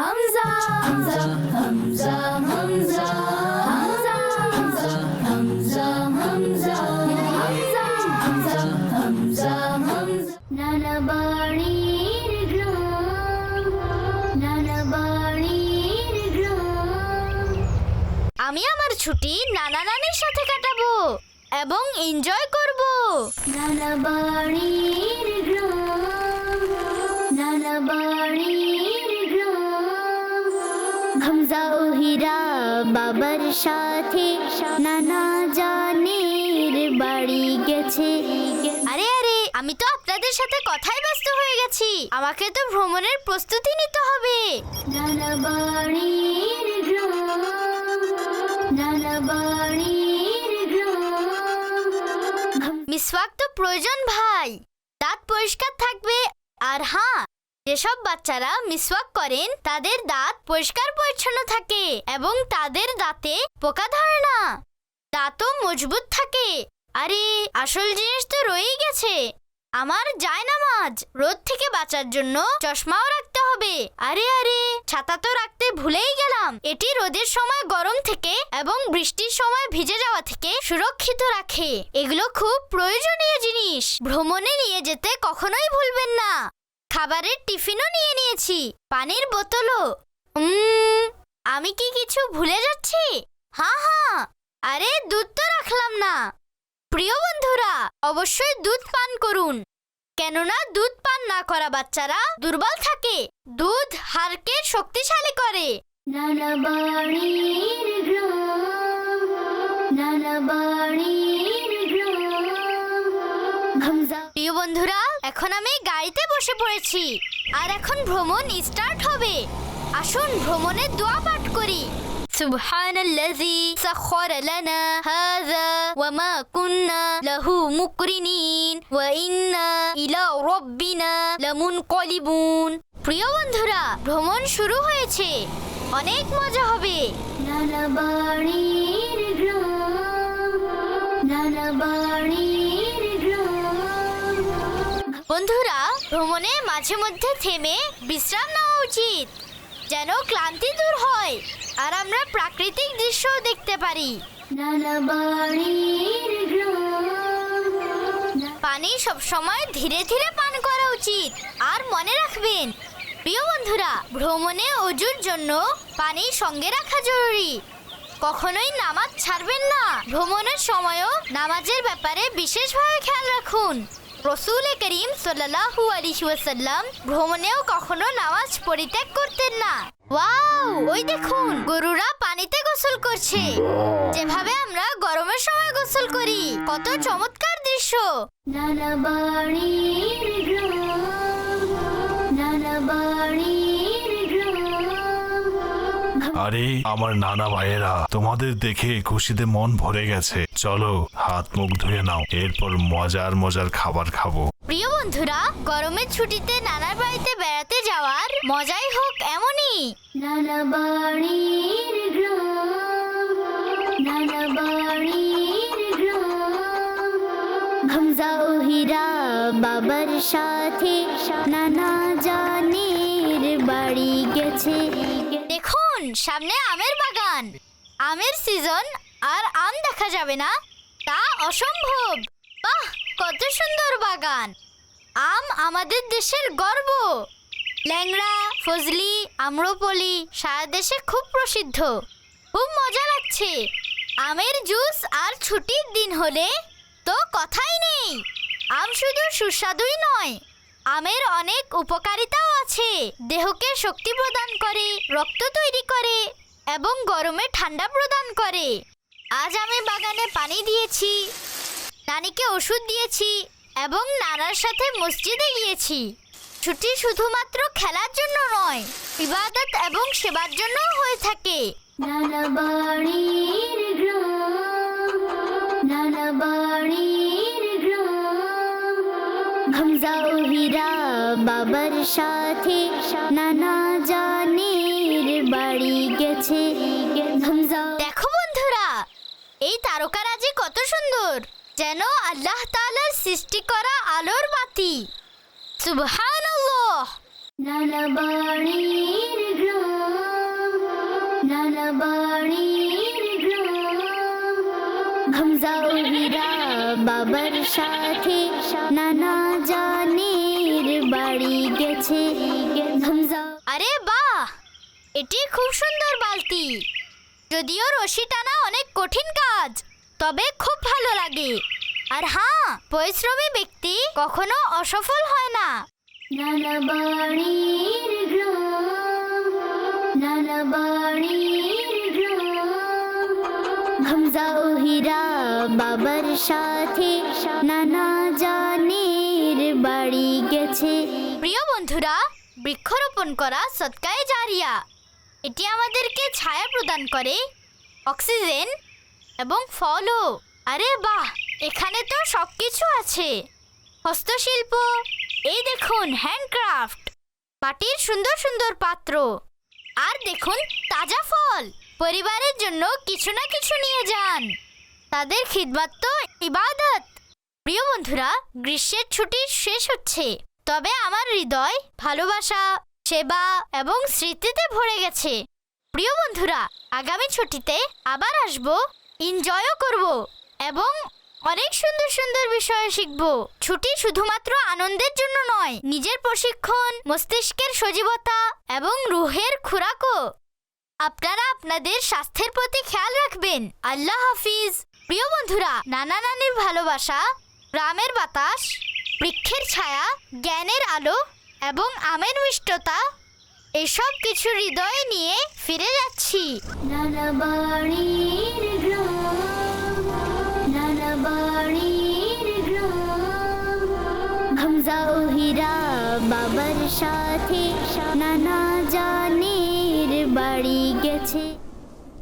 হামজা হামজা হামজা হামজা হামজা হামজা হামজা হামজা হামজা হামজা হামজা নানা বাড়ির গ্রাম নানা বাড়ির গ্রাম আমি আমার ছুটি নানা নানির সাথে কাটাবো এবং এনজয় করব নানা বাড়ির সাথে নানা জানের বাড়ি গেছে। আরে আরে আমি তো আপনাদের সাথে কথাই ব্যস্ত হয়ে গেছি। আমাকে তো ভ্রমণের প্রস্তুতি নিতে হবে। নানা বাড়ির গ্রাম নানা বাড়ির গ্রাম। মিসওয়াক তো প্রয়োজন ভাই। দাঁত পরিষ্কার থাকবে। আর হ্যাঁ যেসব বাচ্চারা মিসওয়াক করেন, তাদের দাঁত পরিষ্কার পরিচ্ছন্ন থাকে এবং তাদের দাঁতে পোকা ধরে না। দাঁতও মজবুত থাকে। আরে, আসল জিনিস তো রয়েই গেছে। আমার যায় নামাজ। রোদ থেকে বাঁচার জন্য চশমাও রাখতে হবে। আরে আরে, ছাতা তো রাখতে ভুলেই গেলাম। এটি রোদের সময় গরম থেকে এবং বৃষ্টির সময় ভিজে যাওয়া থেকে সুরক্ষিত রাখে। এগুলো খুব প্রয়োজনীয় জিনিস। ভ্রমণে নিয়ে যেতে কখনোই ভুলবেন না। খাবারের টিফিনও নিয়ে নিয়েছি। পানির বোতলও। আমি কি কিছু ভুলে যাচ্ছি? হ্যাঁ হ্যাঁ। আরে, দুধ তো রাখলাম না। প্রিয় বন্ধুরা, অবশ্যই দুধ পান করুন। কেননা, দুধ পান না করা বাচ্চারা দুর্বল থাকে। দুধ হাড়কে শক্তিশালী করে। নানা গ্রাম নানা প্রিয় বন্ধুরা এখন আমি গাড়িতে বসে পড়েছি আর এখন ভ্রমণ স্টার্ট হবে আসুন ভ্রমণের দোয়া পাঠ করি سبحان الذي سخر لنا هذا وما كنا له مقرنين وإنا إلى ربنا لمنقلبون প্রিয় বন্ধুরা ভ্রমণ শুরু হয়েছে অনেক মজা হবে নানা বাড়ির গ্রাম নানা বাড়ির গ্রাম বন্ধুরা ভ্রমণে মাঝে মধ্যে থেমে বিশ্রাম নেওয়া উচিত যেন ক্লান্তি দূর হয় আর আমরা প্রাকৃতিক দৃশ্যও দেখতে পারি। পানি সবসময় ধীরে ধীরে পান করা উচিত আর মনে রাখবেন প্রিয় বন্ধুরা ভ্রমণে অজুর জন্য পানি সঙ্গে রাখা জরুরি। কখনোই নামাজ ছাড়বেন না। ভ্রমণের সময়ও নামাজের ব্যাপারে বিশেষভাবে খেয়াল রাখুন। রসুল করিম সাল্লাহু আলাইহি ওয়াসাল্লাম ভ্রমণেও কখনো নামাজ পরিত্যাগ করতেন না। ওয়াও! ওই দেখুন, গরুরা পানিতে গোসল করছে। যেভাবে আমরা গরমের সময় গোসল করি, কত চমৎকার দৃশ্য। নানা বাড়ির আরে আমার নানা ভাইয়েরা তোমাদের দেখে খুশিতে মন ভরে গেছে। চলো হাত মুখ ধুয়ে নাও এরপর মজার মজার খাবার খাব। প্রিয় বন্ধুরা গরমের ছুটিতে নানার বাড়িতে বেড়াতে যাওয়ার মজাই হোক এমনই। নানা বাড়ির গ্রাম নানা বাড়ির গ্রাম। হামজা ও হীরা বাবার সাথে নানা জানের বাড়ি গেছে। সামনে আমের বাগান। আমের সিজন আর আম দেখা যাবে না, তা অসম্ভব। বাহ, কত সুন্দর বাগান। আম আমাদের দেশের গর্ব। ল্যাংড়া, ফজলি, আম্রপলি সারা দেশে খুব প্রসিদ্ধ। খুব মজা লাগছে। আমের জুস আর ছুটির দিন হলে তো কথাই নেই। আম শুধু সুস্বাদুই নয়, আমের অনেক উপকারিতাও আছে। দেহকে শক্তি প্রদান করে, রক্ত তৈরি করে, এবং গরমে ঠান্ডা প্রদান করে। আজ আমি বাগানে পানি দিয়েছি, নানিকে ওষুধ দিয়েছি, এবং নানার সাথে মসজিদে গিয়েছি। ছুটি শুধুমাত্র খেলার জন্য নয়, ইবাদত এবং সেবার জন্যও হয়ে থাকে। নানা বাড়ির গ্রাম, নানা বাড়ির গ্রাম বাবার সাথে নানা জানের বাড়ি গেছে। দেখো বন্ধুরা এই তারকারাজি কত সুন্দর। যেন আল্লাহ তালার সৃষ্টি করা আলোর বাতি। সুবহানাল্লাহ। ঘমজাও বাবার সাথে নানা জান আরে বাহ! এটি খুব সুন্দর বালতি। যদিও রশি টানা অনেক কঠিন কাজ, তবে খুব ভালো লাগে। আর হ্যাঁ পরিশ্রমী ব্যক্তি কখনো অসফল হয় না। নানা বাড়ির বাবার সাথে নানা জানের বাড়ি গেছে। বন্ধুরা, বৃক্ষরোপণ করা সৎকায় জারিয়া। এটি আমাদেরকে ছায়া প্রদান করে, অক্সিজেন এবং ফলও। আরে বাহ, এখানে তো সব কিছু আছে। হস্তশিল্প, এই দেখুন হ্যান্ডক্রাফট মাটির সুন্দর সুন্দর পাত্র। আর দেখুন, তাজা ফল। পরিবারের জন্য কিছু না কিছু নিয়ে যান। তাদের খিদমাত তো ইবাদত। প্রিয় বন্ধুরা, গ্রীষ্মের ছুটি শেষ হচ্ছে। তবে আমার হৃদয়, ভালোবাসা, সেবা এবং স্মৃতিতে ভরে গেছে। প্রিয় বন্ধুরা, আগামী ছুটিতে আবার আসব এনজয়ও করব এবং অনেক সুন্দর সুন্দর বিষয় শিখব। ছুটি শুধুমাত্র আনন্দের জন্য নয়, নিজের প্রশিক্ষণ, মস্তিষ্কের সজীবতা এবং রুহের খোরাকও। আপনারা আপনাদের স্বাস্থ্যের প্রতি খেয়াল রাখবেন। আল্লাহ হাফিজ। প্রিয় বন্ধুরা, নানা নানির ভালোবাসা গ্রামের বাতাস। বৃক্ষের ছায়া, জ্ঞানের আলো এবং আমের মিষ্টতা, এসব কিছু হৃদয়ে নিয়ে ফিরে যাচ্ছি। নানা বাবার সাথে, নানা জানের বাড়ি গেছে।